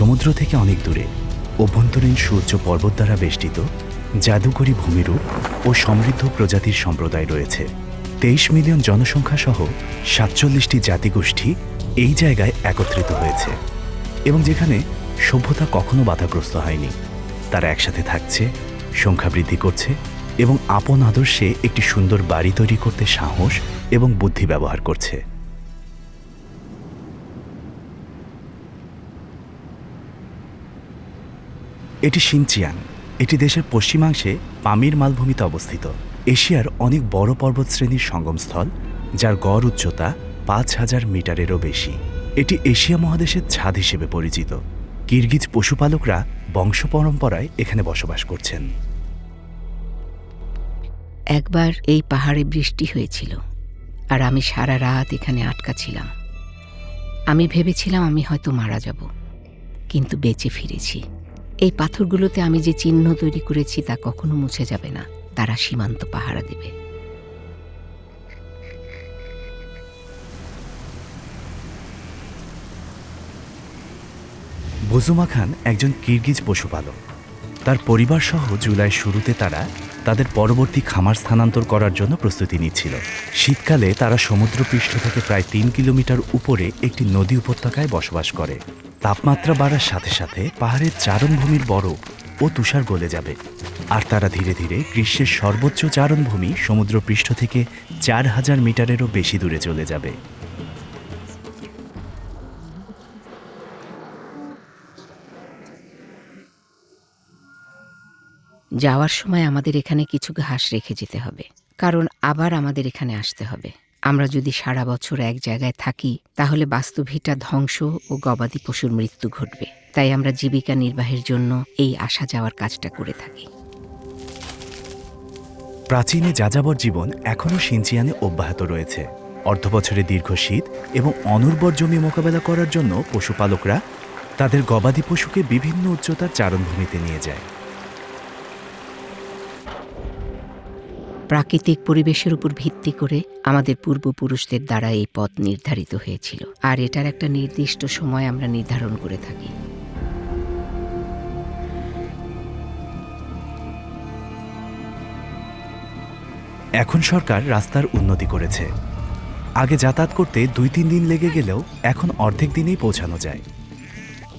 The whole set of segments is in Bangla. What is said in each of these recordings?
সমুদ্র থেকে অনেক দূরে অভ্যন্তরীণ সূর্য পর্বত দ্বারা বেষ্টিত জাদুকরী ভূমিরূপ ও সমৃদ্ধ প্রজাতির সম্প্রদায় রয়েছে। তেইশ মিলিয়ন জনসংখ্যা সহ সাতচল্লিশটি জাতিগোষ্ঠী এই জায়গায় একত্রিত হয়েছে এবং যেখানে সভ্যতা কখনো বাধাগ্রস্ত হয়নি। তারা একসাথে থাকছে, সংখ্যা বৃদ্ধি করছে এবং আপন আদর্শে একটি সুন্দর বাড়ি তৈরি করতে সাহস এবং বুদ্ধি ব্যবহার করছে। এটি শিনচিয়াং এটি দেশের পশ্চিমাংশে পামির মালভূমিতে অবস্থিত। এশিয়ার অনেক বড় পর্বতশ্রেণীর সঙ্গমস্থল, যার গড় উচ্চতা পাঁচ হাজার মিটারেরও বেশি। এটি এশিয়া মহাদেশের ছাদ হিসেবে পরিচিত। কিরগিজ পশুপালকরা বংশ পরম্পরায় এখানে বসবাস করছেন। একবার এই পাহাড়ে বৃষ্টি হয়েছিল, আর আমি সারা রাত এখানে আটকা ছিলাম। আমি ভেবেছিলাম আমি হয়তো মারা যাব, কিন্তু বেঁচে ফিরেছি। এই পাথরগুলোতে আমি যে চিহ্ন তৈরি করেছি তা কখনো মুছে যাবে না। তারা সীমান্ত পাহারা দেবে। বুজুমা খান একজন কিরগিজ পশুপালক। তার পরিবার সহ জুলাই শুরুতে তারা তাদের পরবর্তী খামার স্থানান্তর করার জন্য প্রস্তুতি নিচ্ছিল। শীতকালে তারা সমুদ্রপৃষ্ঠ থেকে প্রায় তিন কিলোমিটার উপরে একটি নদী উপত্যকায় বসবাস করে। তাপমাত্রা বাড়ার সাথে সাথে পাহাড়ের চারণভূমির বরফ ও তুষার গলে যাবে। আর তারা ধীরে ধীরে গ্রীষ্মের সর্বোচ্চ চারণভূমি সমুদ্রপৃষ্ঠ থেকে চার হাজার মিটারেরও বেশি দূরে চলে যাবে। যাওয়ার সময় আমাদের এখানে কিছু ঘাস রেখে যেতে হবে, কারণ আবার আমাদের এখানে আসতে হবে। আমরা যদি সারা বছর এক জায়গায় থাকি, তাহলে বাস্তুভিটা ধ্বংস ও গবাদি পশুর মৃত্যু ঘটবে। তাই আমরা জীবিকা নির্বাহের জন্য এই আসা যাওয়ার কাজটা করে থাকি। প্রাচীনে যাযাবর জীবন এখনও সিনচিয়ানে অব্যাহত রয়েছে। অর্ধবছরে দীর্ঘ শীত এবং অনুর্বর জমি মোকাবেলা করার জন্য পশুপালকরা তাদের গবাদি পশুকে বিভিন্ন উচ্চতার চারণভূমিতে নিয়ে যায়। প্রাকৃতিক পরিবেশের উপর ভিত্তি করে আমাদের পূর্বপুরুষদের দ্বারা এই পথ নির্ধারিত হয়েছিল। আর এটার একটা নির্দিষ্ট সময় আমরা নির্ধারণ করে থাকি। এখন সরকার রাস্তার উন্নতি করেছে। আগে যাতায়াত করতে দুই তিন দিন লেগে গেলেও এখন অর্ধেক দিনেই পৌঁছানো যায়।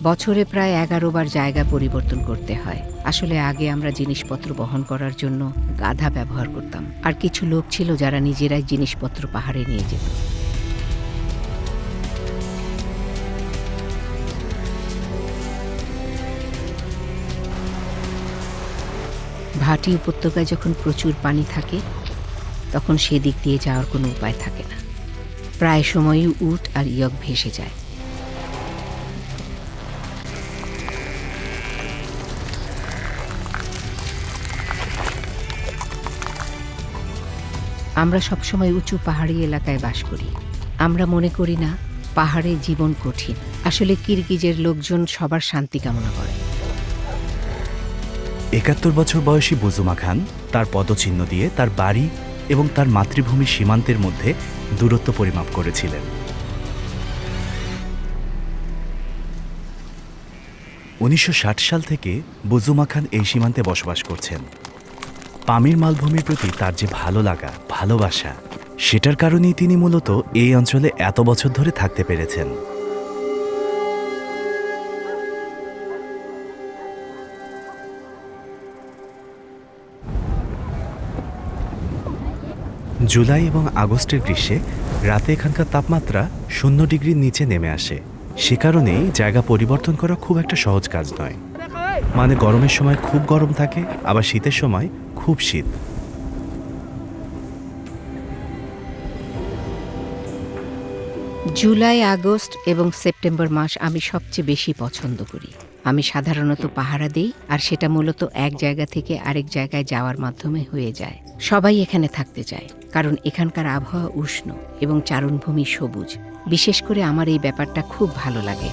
বছরে প্রায় এগারো বার জায়গা পরিবর্তন করতে হয়। আসলে আগে আমরা জিনিসপত্র বহন করার জন্য গাধা ব্যবহার করতাম। আর কিছু লোক ছিল যারা নিজেরাই জিনিসপত্র পাহাড়ে নিয়ে যেত। ভাটি উপত্যকায় যখন প্রচুর পানি থাকে, তখন সেদিক দিয়ে যাওয়ার কোনো উপায় থাকে না। প্রায় সময়ই উট আর ইয়ক ভেসে যায়। আমরা সবসময় উঁচু পাহাড়ি এলাকায় বাস করি। আমরা মনে করি না, পাহাড়ে জীবন কঠিন। আসলে কিরগিজের লোকজন সবার শান্তি কামনা করে। একাত্তর বছর বয়সী বুজুমা খান তার পদচিহ্ন দিয়ে তার বাড়ি এবং তার মাতৃভূমি সীমান্তের মধ্যে দূরত্ব পরিমাপ করেছিলেন। উনিশশো ষাট সাল থেকে বুজুমা খান এই সীমান্তে বসবাস করছেন। পামির মালভূমির প্রতি তার যে ভালো লাগা, ভালোবাসা, সেটার কারণেই তিনি মূলত এই অঞ্চলে এত বছর ধরে থাকতে পেরেছেন। জুলাই এবং আগস্টের গ্রীষ্মে রাতে এখানকার তাপমাত্রা শূন্য ডিগ্রির নিচে নেমে আসে। সে কারণেই জায়গা পরিবর্তন করা খুব একটা সহজ কাজ নয়। মানে গরমের সময় খুব গরম থাকে, আবার শীতের সময় খুব শীত। জুলাই আগস্ট এবং সেপ্টেম্বর মাস আমি সবচেয়ে বেশি পছন্দ করি। আমি সাধারণত পাহারা দিই আর সেটা মূলত এক জায়গা থেকে আরেক জায়গায় যাওয়ার মাধ্যমে হয়ে যায়। সবাই এখানে থাকতে চায় কারণ এখানকার আবহাওয়া উষ্ণ এবং চারণভূমি সবুজ। বিশেষ করে আমার এই ব্যাপারটা খুব ভালো লাগে।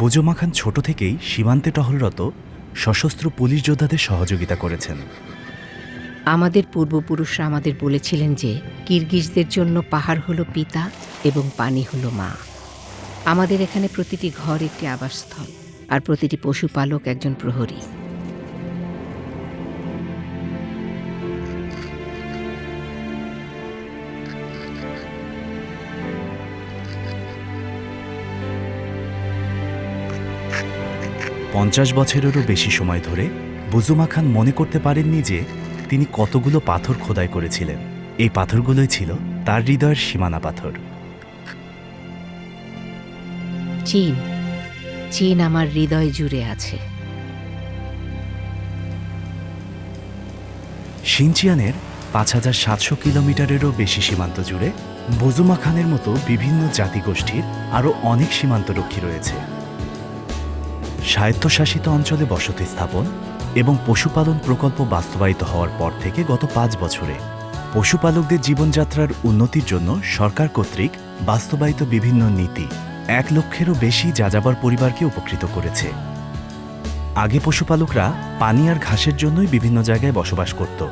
বুজমা খান ছোট থেকেই সীমান্তে টহলরত সশস্ত্র পুলিশ যোদ্ধাদের সহযোগিতা করেছেন। আমাদের পূর্বপুরুষরা আমাদের বলেছিলেন যে, কিরগিজদের জন্য পাহাড় হলো পিতা এবং পানি হলো মা। আমাদের এখানে প্রতিটি ঘর একটি আবাসস্থল, আর প্রতিটি পশুপালক একজন প্রহরী। পঞ্চাশ বছরেরও বেশি সময় ধরে বুজুমা খান মনে করতে পারেননি যে তিনি কতগুলো পাথর খোদাই করেছিলেন। এই পাথরগুলোই ছিল তার হৃদয়ের সীমানা পাথর। চীন। চীন আমার হৃদয় জুড়ে আছে। সিনচিয়ানের পাঁচ হাজার সাতশো কিলোমিটারেরও বেশি সীমান্ত জুড়ে বুজুমা খানের মতো বিভিন্ন জাতিগোষ্ঠীর আরও অনেক সীমান্তরক্ষী রয়েছে। স্বায়ত্তশাসিত অঞ্চলে বসতি স্থাপন এবং পশুপালন প্রকল্প বাস্তবায়িত হওয়ার পর থেকে গত পাঁচ বছরে পশুপালকদের জীবনযাত্রার উন্নতির জন্য সরকার কর্তৃক বাস্তবায়িত বিভিন্ন নীতি এক লক্ষেরও বেশি যাযাবর পরিবারকে উপকৃত করেছে। আগে পশুপালকরা পানি আর ঘাসের জন্যই বিভিন্ন জায়গায় বসবাস করত।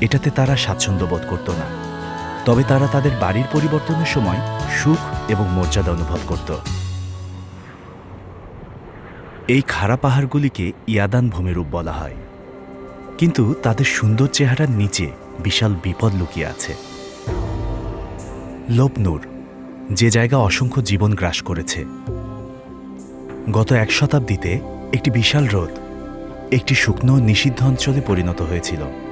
এটাতে তারা স্বাচ্ছন্দ্য বোধ করত না। তবে তারা তাদের বাড়ির পরিবর্তনের সময় সুখ এবং মর্যাদা অনুভব করত। এই খাড়া পাহাড়গুলিকে ইয়াদান ভূমিরূপ বলা হয়। কিন্তু তাদের সুন্দর চেহারার নিচে বিশাল বিপদ লুকিয়ে আছে। লোপনুর, যে জায়গা অসংখ্য জীবন গ্রাস করেছে। গত এক শতাব্দীতে একটি বিশাল রোদ একটি শুকনো নিষিদ্ধ অঞ্চলে পরিণত হয়েছিল।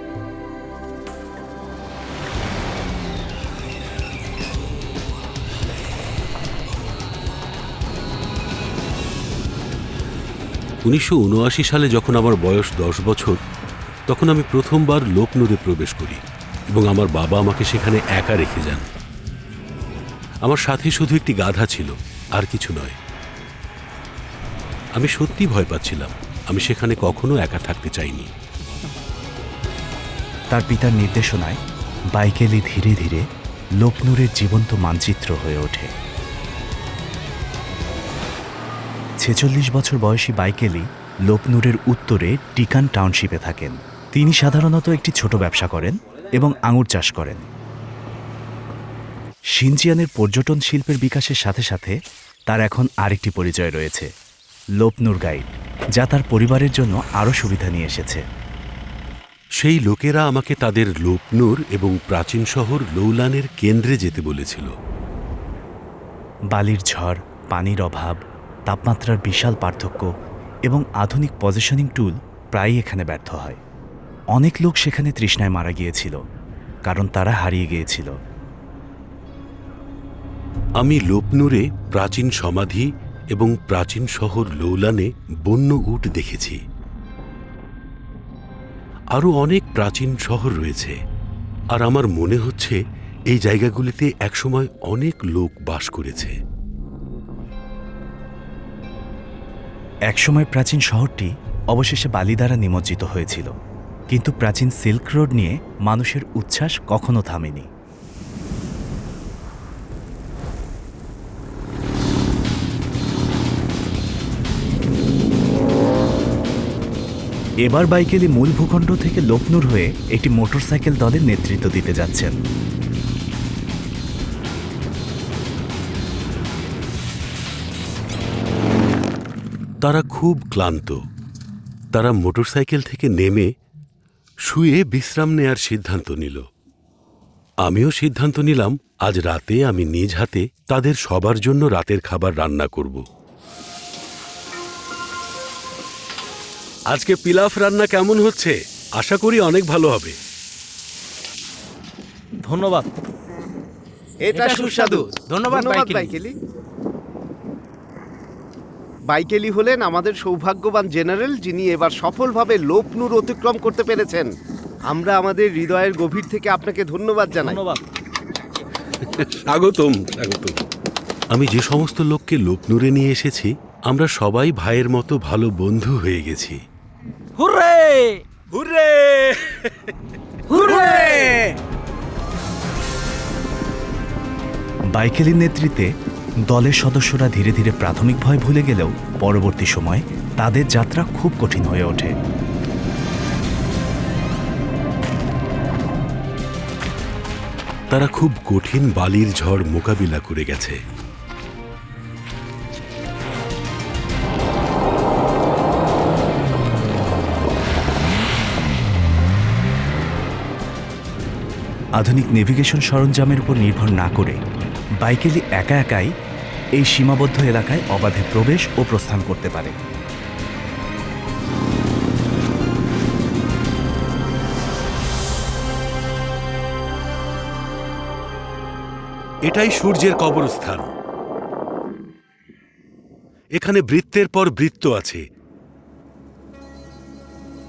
উনিশশো উনআশি সালে যখন আমার বয়স দশ বছর, তখন আমি প্রথমবার লোকনূরে প্রবেশ করি এবং আমার বাবা আমাকে সেখানে একা রেখে যান। আমার সাথে শুধু একটি গাধা ছিল, আর কিছু নয়। আমি সত্যি ভয় পাচ্ছিলাম, আমি সেখানে কখনো একা থাকতে চাইনি। তার পিতার নির্দেশনায় বাইকেলি ধীরে ধীরে লোকনুরের জীবন্ত মানচিত্র হয়ে ওঠে। ছেচল্লিশ বছর বয়সী বাইকেলি লোকনুরের উত্তরে টিকান টাউনশিপে থাকেন। তিনি সাধারণত একটি ছোট ব্যবসা করেন এবং আঙুর চাষ করেন। সিনজিয়ানের পর্যটন শিল্পের বিকাশের সাথে সাথে তার এখন আরেকটি পরিচয় রয়েছে লোপনুর গাইড যা তার পরিবারের জন্য আরও সুবিধা নিয়ে এসেছে। সেই লোকেরা আমাকে তাদের লোকনূর এবং প্রাচীন শহর লৌলানের কেন্দ্রে যেতে বলেছিল। বালির ঝড় পানির অভাব তাপমাত্রার বিশাল পার্থক্য এবং আধুনিক পজিশনিং টুল প্রায়ই এখানে ব্যর্থ হয়। অনেক লোক সেখানে তৃষ্ণায় মারা গিয়েছিল, কারণ তারা হারিয়ে গিয়েছিল। আমি লোপনুরে প্রাচীন সমাধি এবং প্রাচীন শহর লৌলানে বন্য উট দেখেছি। আরও অনেক প্রাচীন শহর রয়েছে, আর আমার মনে হচ্ছে এই জায়গাগুলিতে একসময় অনেক লোক বাস করেছে। একসময় প্রাচীন শহরটি অবশেষে বালি দ্বারা নিমজ্জিত হয়েছিল। কিন্তু প্রাচীন সিল্ক রোড নিয়ে মানুষের উচ্ছ্বাস কখনো থামেনি। এবার বাইকেলি মূল ভূখণ্ড থেকে লোকনুর হয়ে একটি মোটরসাইকেল দলের নেতৃত্ব দিতে যাচ্ছেন। তারা খুব ক্লান্ত। তারা মোটরসাইকেল থেকে নেমে শুয়ে বিশ্রাম নেয়ার সিদ্ধান্ত নিল। আমিও সিদ্ধান্ত নিলাম আজ রাতে আমি নিজ হাতে তাদের সবার জন্য রাতের খাবার রান্না করব। আজকে পিলাফ রান্না কেমন হচ্ছে? আশা করি অনেক ভালো হবে। ধন্যবাদ। এটা সুস্বাদু। ধন্যবাদ, বাইকেলি। হলেন আমাদের সৌভাগ্যবান জেনারেল যিনি এবার সফলভাবে লোপনুর অতিক্রম করতে পেরেছেন। আমরা আমাদের হৃদয়ের গভীর থেকে আপনাকে ধন্যবাদ জানাই। ধন্যবাদ। স্বাগতম স্বাগতম। আমি যে সমস্ত লোককে লোকনুরে নিয়ে এসেছি আমরা সবাই ভাইয়ের মতো ভালো বন্ধু হয়ে গেছি। হুররে! হুররে! হুররে! বাইকেলির নেতৃত্বে দলের সদস্যরা ধীরে ধীরে প্রাথমিক ভয় ভুলে গেলেও পরবর্তী সময় তাদের যাত্রা খুব কঠিন হয়ে ওঠে। তারা খুব কঠিন বালির ঝড় মোকাবিলা করে গেছে। আধুনিক নেভিগেশন সরঞ্জামের উপর নির্ভর না করে বাইকেলি একা একাই এই সীমাবদ্ধ এলাকায় অবাধে প্রবেশ ও প্রস্থান করতে পারে। এটাই সূর্যের কবরস্থান। এখানে বৃত্তের পর বৃত্ত আছে।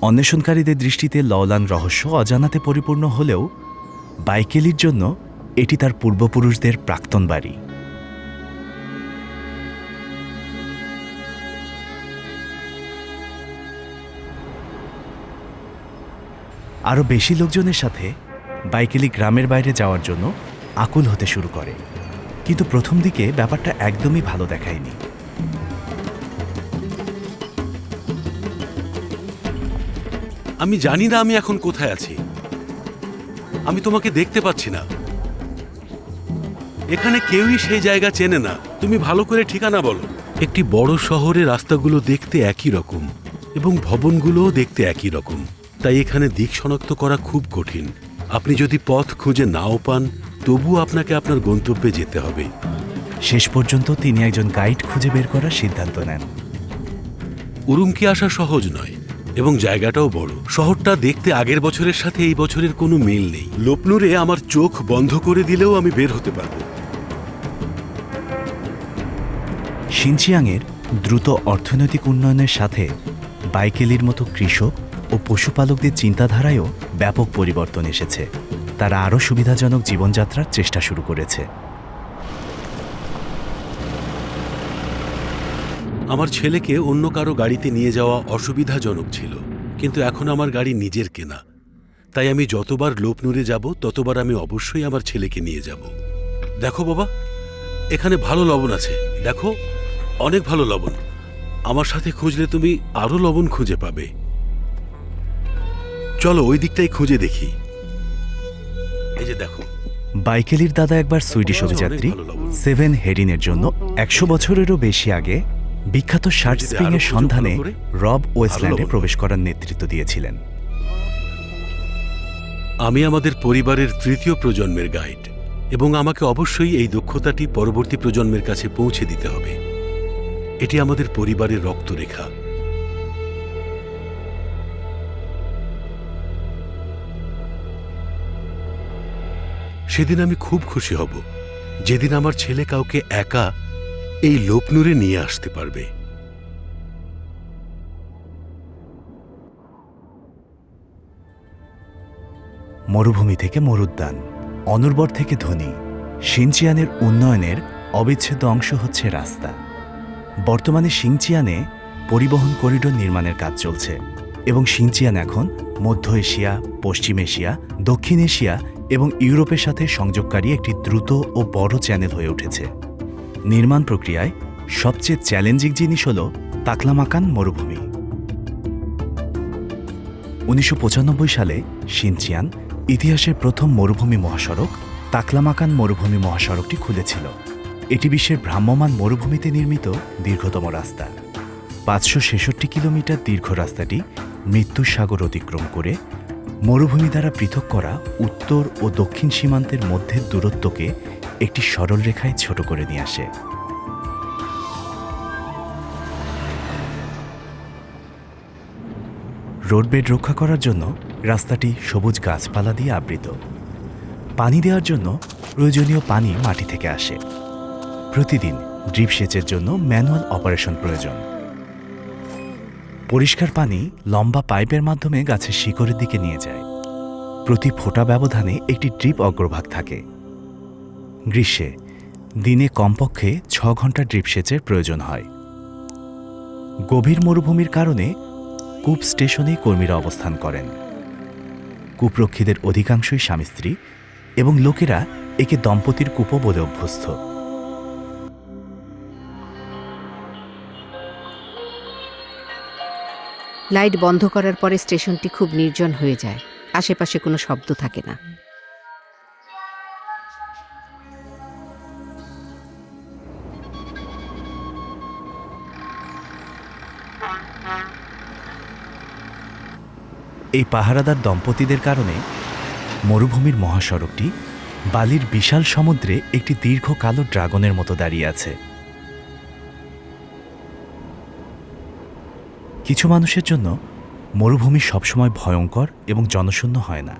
অন্বেষণকারীদের দৃষ্টিতে লওলান রহস্য অজানাতে পরিপূর্ণ হলেও বাইকেলির জন্য এটি তার পূর্বপুরুষদের প্রাক্তন বাড়ি। আরও বেশি লোকজনের সাথে বাইকেলি গ্রামের বাইরে যাওয়ার জন্য আকুল হতে শুরু করে। কিন্তু প্রথম দিকে ব্যাপারটা একদমই ভালো দেখায়নি। আমি জানি না আমি এখন কোথায় আছি। আমি তোমাকে দেখতে পাচ্ছি না। এখানে কেউই সেই জায়গা চেনে না। তুমি ভালো করে ঠিকানা বলো। একটি বড় শহরে রাস্তাগুলো দেখতে একই রকম এবং ভবনগুলোও দেখতে একই রকম। তাই এখানে দিক শনাক্ত করা খুব কঠিন। আপনি যদি পথ খুঁজে নাও পান তবুও আপনাকে আপনার গন্তব্যে যেতে হবে। শেষ পর্যন্ত তিনি একজন গাইড খুঁজে বের করার সিদ্ধান্ত নেন। উরুমকি আসা সহজ নয় এবং জায়গাটাও বড়। শহরটা দেখতে আগের বছরের সাথে এই বছরের কোনো মিল নেই। লোপনুরে আমার চোখ বন্ধ করে দিলেও আমি বের হতে পারব। শিনচিয়াংয়ের দ্রুত অর্থনৈতিক উন্নয়নের সাথে বাইকেলির মতো কৃষক ও পশুপালকদের চিন্তাধারায়ও ব্যাপক পরিবর্তন এসেছে। তারা আরও সুবিধাজনক জীবনযাত্রার চেষ্টা শুরু করেছে। আমার ছেলেকে অন্য কারও গাড়িতে নিয়ে যাওয়া অসুবিধাজনক ছিল, কিন্তু এখন আমার গাড়ি নিজের কেনা। তাই আমি যতবার লোপনুরে যাব, ততবার আমি অবশ্যই আমার ছেলেকে নিয়ে যাব। দেখো বাবা, এখানে ভালো লবণ আছে। দেখো, অনেক ভালো লবণ। আমার সাথে খুঁজলে তুমি আরও লবণ খুঁজে পাবে। চলো ওই দিকটাই খুঁজে দেখি। এই যে দেখো। বাইকেলির দাদা একবার সুইডিশ অভিযাত্রী সেভেন হেরিনের জন্য একশো বছরেরও বেশি আগে বিখ্যাত শার্ট স্প্রিং এর সন্ধানে রব ওয়েস্টল্যান্ডে প্রবেশ করার নেতৃত্ব দিয়েছিলেন। আমি আমাদের পরিবারের তৃতীয় প্রজন্মের গাইড এবং আমাকে অবশ্যই এই দক্ষতাটি পরবর্তী প্রজন্মের কাছে পৌঁছে দিতে হবে। এটি আমাদের পরিবারের রক্তরেখা। সেদিন আমি খুব খুশি হব, যেদিন আমার ছেলে কাউকে একা এই লোপনুরে নিয়ে আসতে পারবে। মরুভূমি থেকে মরুদ্যান, অনুর্বর থেকে ধনী সিনচিয়ানের উন্নয়নের অবিচ্ছেদ্য অংশ হচ্ছে রাস্তা। বর্তমানে সিংচিয়ানে পরিবহন করিডোর নির্মাণের কাজ চলছে এবং সিংচিয়ান এখন মধ্য এশিয়া, পশ্চিম এশিয়া, দক্ষিণ এশিয়া এবং ইউরোপের সাথে সংযোগকারী একটি দ্রুত ও বড় চ্যানেল হয়ে উঠেছে। নির্মাণ প্রক্রিয়ায় সবচেয়ে চ্যালেঞ্জিং জিনিস হল তাকলামাকান মরুভূমি। উনিশশো পঁচানব্বই সালে সিনচিয়ান ইতিহাসের প্রথম মরুভূমি মহাসড়ক তাকলামাকান মরুভূমি মহাসড়কটি খুলেছিল। এটি বিশ্বের ভ্রাম্যমাণ মরুভূমিতে নির্মিত দীর্ঘতম রাস্তা। পাঁচশো ছেষট্টি কিলোমিটার দীর্ঘ রাস্তাটি মৃত্যুর সাগর অতিক্রম করে মরুভূমি দ্বারা পৃথক করা উত্তর ও দক্ষিণ সীমান্তের মধ্যের দূরত্বকে একটি সরল রেখায় ছোট করে নিয়ে আসে। রোডবেড রক্ষা করার জন্য রাস্তাটি সবুজ গাছপালা দিয়ে আবৃত। পানি দেওয়ার জন্য প্রয়োজনীয় পানি মাটি থেকে আসে। প্রতিদিন ড্রিপ সেচের জন্য ম্যানুয়াল অপারেশন প্রয়োজন। পরিষ্কার পানি লম্বা পাইপের মাধ্যমে গাছের শিকড়ের দিকে নিয়ে যায়। প্রতি ফোঁটা ব্যবধানে একটি ড্রিপ অগ্রভাগ থাকে। গ্রীষ্মে দিনে কমপক্ষে ছ ঘণ্টা ড্রিপ সেচের প্রয়োজন হয়। গভীর মরুভূমির কারণে কূপ স্টেশনে কর্মীরা অবস্থান করেন। কূপরক্ষীদের অধিকাংশই স্বামী স্ত্রী এবং লোকেরা একে দম্পতির কূপও বলে অভ্যস্ত। লাইট বন্ধ করার পরে স্টেশনটি খুব নির্জন হয়ে যায়। আশেপাশে কোনো শব্দ থাকে না। এই পাহারাদার দম্পতিদের কারণে মরুভূমির মহাসড়কটি বালির বিশাল সমুদ্রে একটি দীর্ঘ কালো ড্রাগনের মতো দাঁড়িয়ে আছে। কিছু মানুষের জন্য মরুভূমি সবসময় ভয়ঙ্কর এবং জনশূন্য হয় না।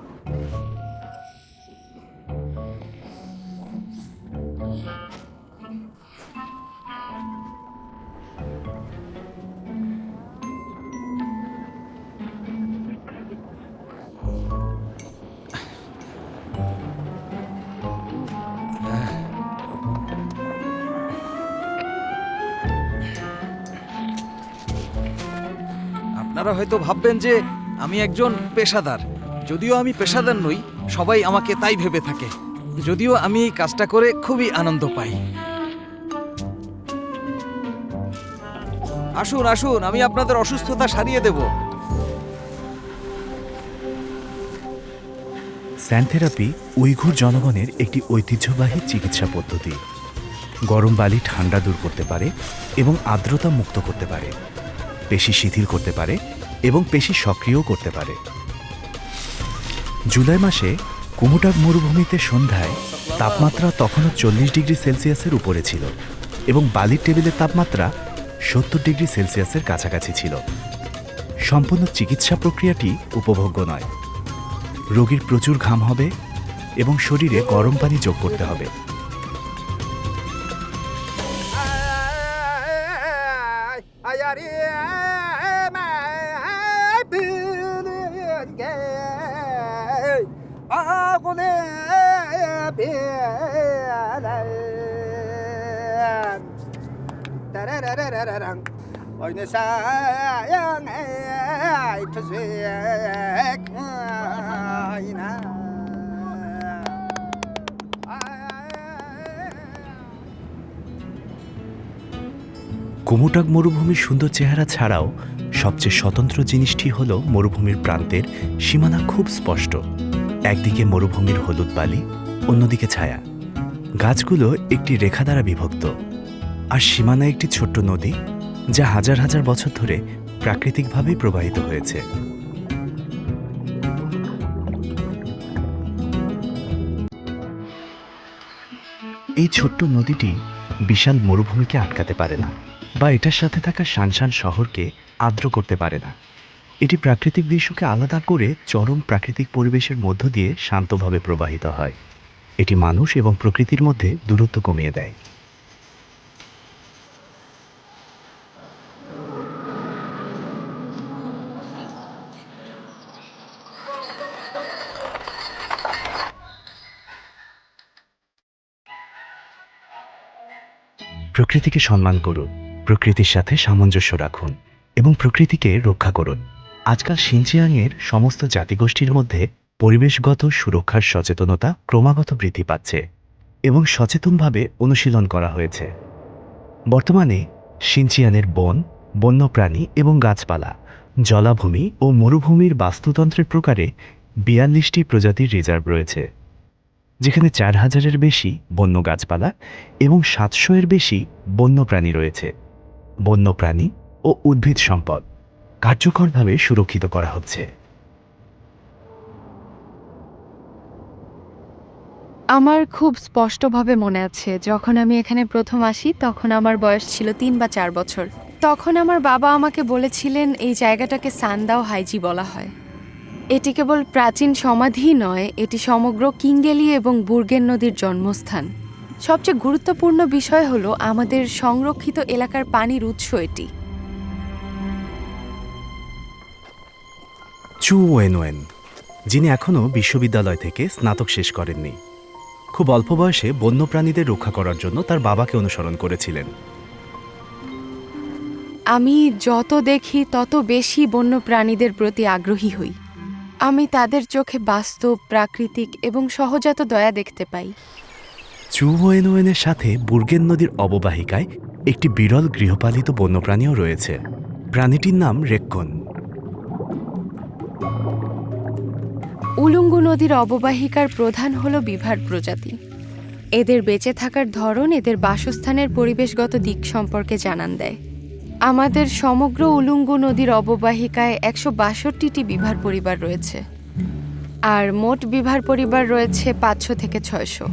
হয়তো ভাববেন যে আমি একজন পেশাদার। যদিও আমি পেশাদার নই, সবাই আমাকে তাই ভেবে থাকে। যদিও আমি এই কাজটা করে খুবই আনন্দ পাই। আসুন আসুন, আমি আপনাদের অসুস্থতা সারিয়ে দেব। স্যান্ড থেরাপি উইঘুর জনগণের একটি ঐতিহ্যবাহী চিকিৎসা পদ্ধতি। গরম বালি ঠান্ডা দূর করতে পারে এবং আর্দ্রতা মুক্ত করতে পারে। পেশি শিথিল করতে পারে এবং পেশি সক্রিয় করতে পারে। জুলাই মাসে কুমুটাক মরুভূমিতে সন্ধ্যায় তাপমাত্রা তখনও চল্লিশ ডিগ্রি সেলসিয়াসের উপরে ছিল এবং বালির টেবিলের তাপমাত্রা সত্তর ডিগ্রি সেলসিয়াসের কাছাকাছি ছিল। সম্পূর্ণ চিকিৎসা প্রক্রিয়াটি উপভোগ্য নয়। রোগীর প্রচুর ঘাম হবে এবং শরীরে গরম পানি যোগ করতে হবে। Oynasayang tüzük কুমুটাক মরুভূমির সুন্দর চেহারা ছাড়াও সবচেয়ে স্বতন্ত্র জিনিসটি হল মরুভূমির প্রান্তের সীমানা খুব স্পষ্ট। একদিকে মরুভূমির হলুদ বালি, অন্যদিকে ছায়া। গাছগুলো একটি রেখা দ্বারা বিভক্ত, আর সীমানা একটি ছোট্ট নদী, যা হাজার হাজার বছর ধরে প্রাকৃতিকভাবেই প্রবাহিত হয়েছে। এই ছোট্ট নদীটি বিশাল মরুভূমিকে আটকাতে পারে না, বা এটার সাথে থাকা শানশান শহরকে আর্দ্র করতে পারে না। এটি প্রাকৃতিক দৃশ্যকে আলাদা করে চরম প্রাকৃতিক পরিবেশের মধ্য দিয়ে শান্তভাবে প্রবাহিত হয়। এটি মানুষ এবং প্রকৃতির মধ্যে দূরত্ব কমিয়ে দেয়। প্রকৃতিকে সম্মান করুন, প্রকৃতির সাথে সামঞ্জস্য রাখুন এবং প্রকৃতিকে রক্ষা করুন। আজকাল সিনচিয়াংয়ের সমস্ত জাতিগোষ্ঠীর মধ্যে পরিবেশগত সুরক্ষার সচেতনতা ক্রমাগত বৃদ্ধি পাচ্ছে এবং সচেতনভাবে অনুশীলন করা হয়েছে। বর্তমানে সিনচিয়ানের বন, বন্যপ্রাণী এবং গাছপালা, জলাভূমি ও মরুভূমির বাস্তুতন্ত্রের প্রকারে বিয়াল্লিশটি প্রজাতির রিজার্ভ রয়েছে, যেখানে চার হাজারের বেশি বন্য গাছপালা এবং সাতশো এর বেশি বন্যপ্রাণী রয়েছে। বন্যপ্রাণী ও উদ্ভিদ সম্পদ। কার্যকরভাবে সুরক্ষিত করা হচ্ছে। আমার খুব স্পষ্টভাবে মনে আছে, যখন আমি এখানে প্রথম আসি, তখন আমার বয়স ছিল তিন বা চার বছর। তখন আমার বাবা আমাকে বলেছিলেন, এই জায়গাটাকে সান্দাও হাইজি বলা হয়। এটি কেবল প্রাচীন সমাধি নয়, এটি সমগ্র কিঙ্গেলি এবং বুর্গেন নদীর জন্মস্থান। সবচেয়ে গুরুত্বপূর্ণ বিষয় হলো, আমাদের সংরক্ষিত এলাকার পানির উৎস এটি। চু ওয়েন ওয়েন যিনি এখনও বিশ্ববিদ্যালয় থেকে স্নাতক শেষ করেননি। খুব অল্প বয়সে বন্যপ্রাণীদের রক্ষা করার জন্য তার বাবাকে অনুসরণ করেছিলেন। আমি যত দেখি তত বেশি বন্য প্রাণীদের প্রতি আগ্রহী হই। আমি তাদের চোখে বাস্তব প্রাকৃতিক এবং সহজাত দয়া দেখতে পাই। চু ওয়েন ওয়েনের সাথে বুর্গেন নদীর অববাহিকায় একটি বিরল গৃহপালিত বন্যপ্রাণীও রয়েছে। প্রাণীটির নাম রেক্কন। উলুঙ্গু নদীর অববাহিকার প্রধান হল বিভার প্রজাতি। এদের বেঁচে থাকার ধরন এদের বাসস্থানের পরিবেশগত দিক সম্পর্কে জানান দেয়। আমাদের সমগ্র উলুঙ্গু নদীর অববাহিকায় একশো বাষট্টিটি বিভার পরিবার রয়েছে। আর মোট বিভার পরিবার রয়েছে পাঁচশো থেকে ছয়শো।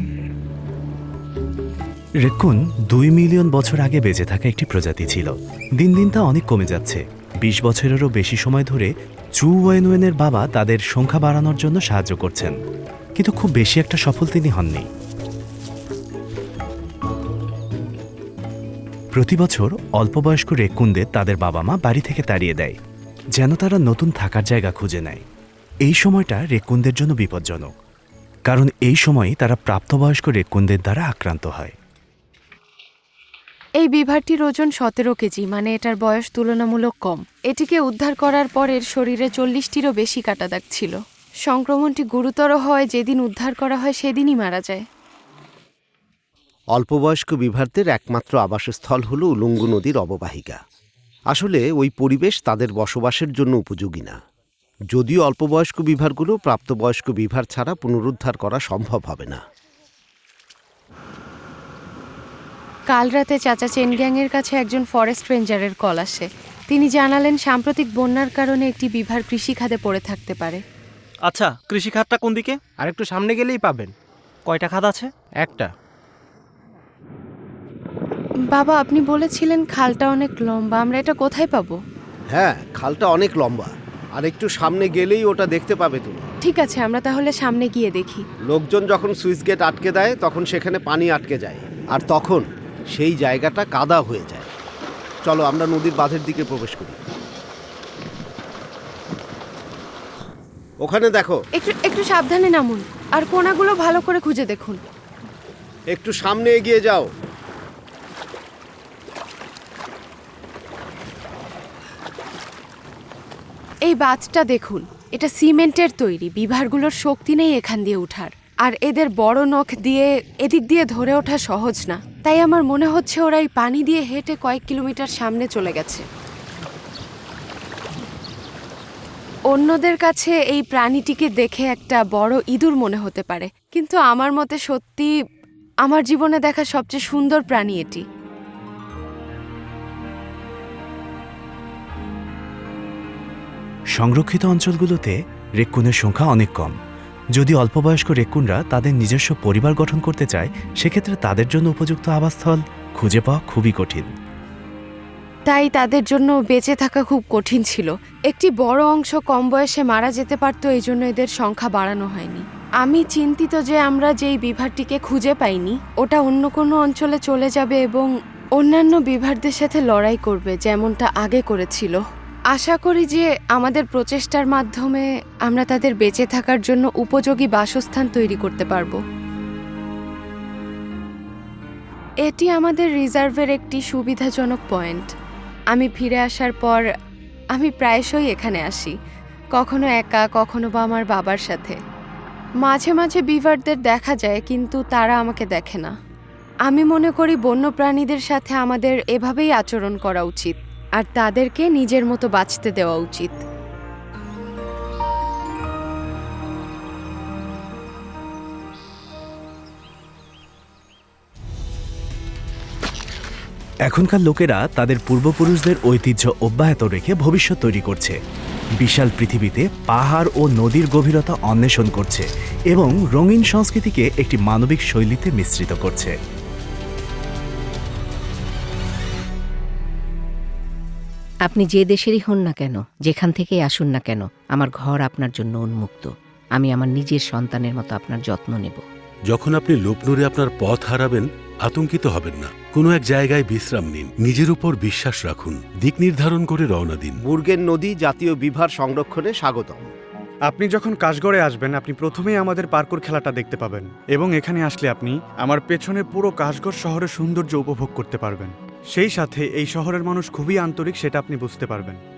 রেকুন দুই মিলিয়ন বছর আগে বেঁচে থাকা একটি প্রজাতি ছিল। দিন দিন তা অনেক কমে যাচ্ছে। বিশ বছরেরও বেশি সময় ধরে চু ওয়েনওয়েনের বাবা তাদের সংখ্যা বাড়ানোর জন্য সাহায্য করছেন, কিন্তু খুব বেশি একটা সফল তিনি হননি। প্রতি বছর অল্পবয়স্ক রেকুনদের তাদের বাবা মা বাড়ি থেকে তাড়িয়ে দেয়, যেন তারা নতুন থাকার জায়গা খুঁজে নেয়। এই সময়টা রেকুনদের জন্য বিপজ্জনক, কারণ এই সময়ই তারা প্রাপ্তবয়স্ক রেকুনদের দ্বারা আক্রান্ত হয়। এই বিভারটির ওজন সতেরো কেজি মানে এটার বয়স তুলনামূলক কম। এটিকে উদ্ধার করার পর এর শরীরে চল্লিশটিরও বেশি কাটা দাগ ছিল। সংক্রমণটি গুরুতর হয় যেদিন উদ্ধার করা হয় সেদিনই মারা যায়। অল্পবয়স্ক বিভারদের একমাত্র আবাসস্থল হল উলঙ্গু নদীর অববাহিকা। আসলে ওই পরিবেশ তাদের বসবাসের জন্য উপযোগী না। যদিও অল্পবয়স্ক বিভারগুলো প্রাপ্তবয়স্ক বিভার ছাড়া পুনরুদ্ধার করা সম্ভব হবে না। কাল রাতে চাচা চেনগ্যাংয়ের কাছে একজন ফরেস্ট রেঞ্জারের কল আসে। তিনি জানালেন সাম্প্রতিক বন্যার কারণে একটি বিভার কৃষিখাদে পড়ে থাকতে পারে। আচ্ছা কৃষি খাতটা কোন দিকে? আর একটু সামনে গেলেই পাবেন। কয়টা খাত আছে? একটা। বাবা আপনি বলেছিলেন খালটা অনেক লম্বা। আমরা এটা কোথায় পাবো? হ্যাঁ খালটা অনেক লম্বা। আর একটু সামনে গেলেই ওটা দেখতে পাবে তুমি। ঠিক আছে আমরা তাহলে সামনে গিয়ে দেখি। লোকজন যখন সুইচ গেট আটকে দেয় তখন সেখানে পানি আটকে যায়। আর তখন সেই জায়গাটা কাদা হয়ে যায়। চলো আমরা নদীর বাঁধের দিকে প্রবেশ করি। ওখানে দেখো। একটু একটু সাবধানে নামুন আর কোনাগুলো ভালো করে খুঁজে দেখুন। একটু সামনে এগিয়ে যাও। এই বাঁধটা দেখুন এটা সিমেন্টের তৈরি বিভারগুলোর শক্তি নেই এখান দিয়ে ওঠার আর এদের বড় নখ দিয়ে এদিক দিয়ে ধরে ওঠা সহজ না। তাই আমার মনে হচ্ছে ওরা এই পানি দিয়ে হেঁটে কয়েক কিলোমিটার সামনে চলে গেছে। অন্যদের কাছে এই প্রাণীটিকে দেখে একটা বড় ইঁদুর মনে হতে পারে। কিন্তু আমার মতে সত্যি আমার জীবনে দেখা সবচেয়ে সুন্দর প্রাণী এটি। সংরক্ষিত অঞ্চলগুলোতে রেক্কুনের সংখ্যা অনেক কম। যদি অল্পবয়স্ক রেক্কুনরা তাদের নিজস্ব পরিবার গঠন করতে চায়, সেক্ষেত্রে তাদের জন্য উপযুক্ত আবাসস্থল খুঁজে পাওয়া খুবই কঠিন। তাই তাদের জন্য বেঁচে থাকা খুব কঠিন ছিল। একটি বড় অংশ কম বয়সে মারা যেতে পারতো এই জন্য এদের সংখ্যা বাড়ানো হয়নি। আমি চিন্তিত যে আমরা যেই বিভারটিকে খুঁজে পাইনি, ওটা অন্য কোনো অঞ্চলে চলে যাবে এবং অন্যান্য বিভারদের সাথে লড়াই করবে, যেমনটা আগে করেছিল। আশা করি যে আমাদের প্রচেষ্টার মাধ্যমে আমরা তাদের বেঁচে থাকার জন্য উপযোগী বাসস্থান তৈরি করতে পারব। এটি আমাদের রিজার্ভের একটি সুবিধাজনক পয়েন্ট। আমি ফিরে আসার পর আমি প্রায়শই এখানে আসি, কখনো একা, কখনো বা আমার বাবার সাথে। মাঝে মাঝে বিভারদের দেখা যায়, কিন্তু তারা আমাকে দেখে না। আমি মনে করি বন্যপ্রাণীদের সাথে আমাদের এভাবেই আচরণ করা উচিত। আর তাদেরকে নিজের মতো বাঁচতে দেওয়া উচিত। এখনকার লোকেরা তাদের পূর্বপুরুষদের ঐতিহ্য অব্যাহত রেখে ভবিষ্যৎ তৈরি করছে। বিশাল পৃথিবীতে পাহাড় ও নদীর গভীরতা অন্বেষণ করছে এবং রঙিন সংস্কৃতিকে একটি মানবিক শৈলীতে মিশ্রিত করছে। আপনি যে দেশেরই হন না কেন যেখান থেকেই আসুন না কেন আমার ঘর আপনার জন্য উন্মুক্ত। আমি আমার নিজের সন্তানের মতো আপনার যত্ন নেব। যখন আপনি লোপনুরে আপনার পথ হারাবেন আতঙ্কিত হবেন না। কোনো এক জায়গায় বিশ্রাম নিন। নিজের উপর বিশ্বাস রাখুন। দিক নির্ধারণ করে রওনা দিন। বুর্গেন নদী জাতীয় বিভার সংরক্ষণে স্বাগতম। আপনি যখন কাশগড়ে আসবেন আপনি প্রথমেই আমাদের পার্কুর খেলাটা দেখতে পাবেন এবং এখানে আসলে আপনি আমার পেছনে পুরো কাশগড় শহরের সৌন্দর্য উপভোগ করতে পারবেন। সেই সাথে এই শহরের মানুষ খুবই আন্তরিক সেটা আপনি বুঝতে পারবেন।